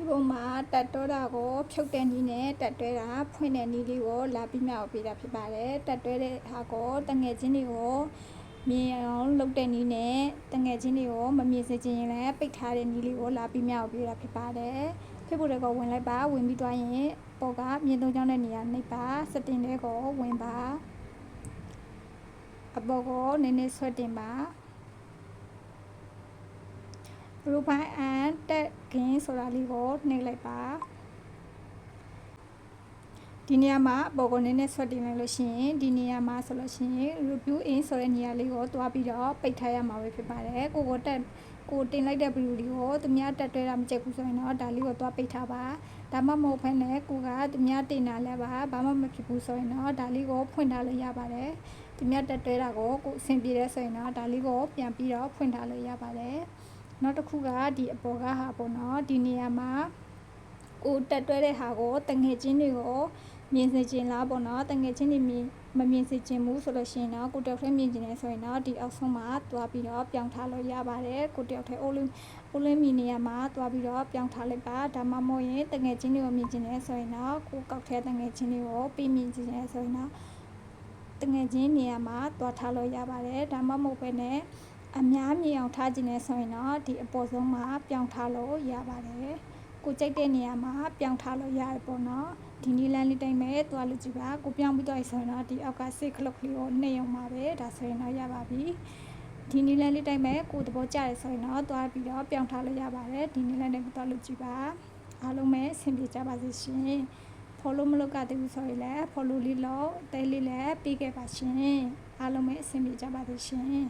ဒီပုံမှာတက်တွဲတာကိုဖြုတ်တဲ့နည်းနဲ့တက်တွဲတာဖွင့်တဲ့နည်းလေးကိုလာပြီးမြောက်ပေးတာဖြစ်ပါတယ်တက်တွဲတဲ့ဟာကိုတငယ်ချင်းတွေကိုမြင်အောင်လုပ်တဲ့နည်းနဲ့တငယ်ချင်းတွေကိုမမြင်စေချင်ရင်လည်းပိတ်ထားတဲ့နည်းလေးကိုလာပြီးမြောက်ပေးတာဖြစ်ပါတယ်ဖြစ်ဖို့လည်းကိုဝင်လိုက်ပါဝင်ပြီးသွားရင်ပေါ်ကမြင်သုံးချောင်းတဲ့နေရာနှိပ်ပါစတင်တဲ့ကိုဝင်ပါအပေါ်ကိုနည်းနည်းဆွတ်တင်ပါ profile and tag gain ဆိုတာလေးကိုနှိပ်လိုက်ပါဒီနေရာမှာအပေါ်ကိုနည်းနည်းဆွတ်တင်လိုက်လို့ရှိရင်ဒီနေရာမှာဆိုလို့ရှိရင် review in ဆိုတဲ့နေရာလေးကိုတွားပြီးတော့ပိတ်ထားရမှာပဲဖြစ်ပါတယ်ကိုကိုတက်ကိုတင်လိုက်တဲ့ video လေးကိုသူများတက်တွဲတာမကြိုက်ဘူးဆိုရင်တော့ဒါလေးကိုတွားပိတ်ထားပါဒါမှမဟုတ်ဘဲနဲ့ကိုကသူများတင်တာလည်းပါဘာမှမဖြစ်ဘူးဆိုရင်တော့ဒါလေးကိုဖွင့်ထားလို့ရပါတယ်သူများတက်တွဲတာကိုကိုအဆင်ပြေတဲ့ဆိုရင်တော့ဒါလေးကိုပြန်ပြီးတော့ဖွင့်ထားလို့ရပါတယ် နောက်တစ်ခုကဒီအပေါ်ကဟာပေါ့နော်ဒီနေရာမှာကိုတက်တွဲတဲ့ဟာကိုတငယ်ချင်းတွေကိုမြင်စေချင်လားပေါ့နော်တငယ်ချင်းတွေမြင်မမြင်စေချင်ဘူးဆိုလို့ရှိရင်တော့ကိုတယောက်တည်းမြင်ချင်တယ်ဆိုရင်တော့ဒီအောက်ဆုံးမှာတွားပြီးတော့ပြောင်းထားလို့ရပါတယ်ကိုတယောက်တည်းအိုးလေးအိုးလေးမြင်နေရာမှာတွားပြီးတော့ပြောင်းထားလိုက်ပါဒါမှမဟုတ်ရင်တငယ်ချင်းတွေကိုမြင်ချင်တယ်ဆိုရင်တော့ကိုကောက်ထဲတငယ်ချင်းတွေကိုပြီးမြင်ချင်တယ်ဆိုရင်တော့တငယ်ချင်းနေရာမှာတွားထားလို့ရပါတယ်ဒါမှမဟုတ်ပဲနဲ့ အများမြင်အောင်ထားခြင်းနဲ့ဆိုရင်တော့ဒီအပေါ်ဆုံးမှာပြောင်းထားလို့ရပါတယ်ကိုကြိုက်တဲ့နေရာမှာပြောင်းထားလို့ရတယ်ပေါ့နော်ဒီနီလန်းလေးတိုင်းပဲသွားလို့ကြည့်ပါကိုပြောင်းပြီးတော့ဆိုရင်တော့ဒီအောက်ကစိတ်ခလုတ်ကလေးကိုနှိပ်အောင်ပါပဲဒါဆိုရင်တော့ရပါပြီဒီနီလန်းလေးတိုင်းပဲကိုသဘောကျတယ်ဆိုရင်တော့သွားပြီးတော့ပြောင်းထားလို့ရပါတယ်ဒီနီလန်းတိုင်းကိုသွားလို့ကြည့်ပါအားလုံးပဲအဆင်ပြေကြပါစေရှင် follow မလုပ်ကြသေးဘူးဆိုရင်လည်း follow လေးလုပ်တဲလေးလည်းပြီးခဲ့ပါရှင်အားလုံးပဲအဆင်ပြေကြပါစေရှင်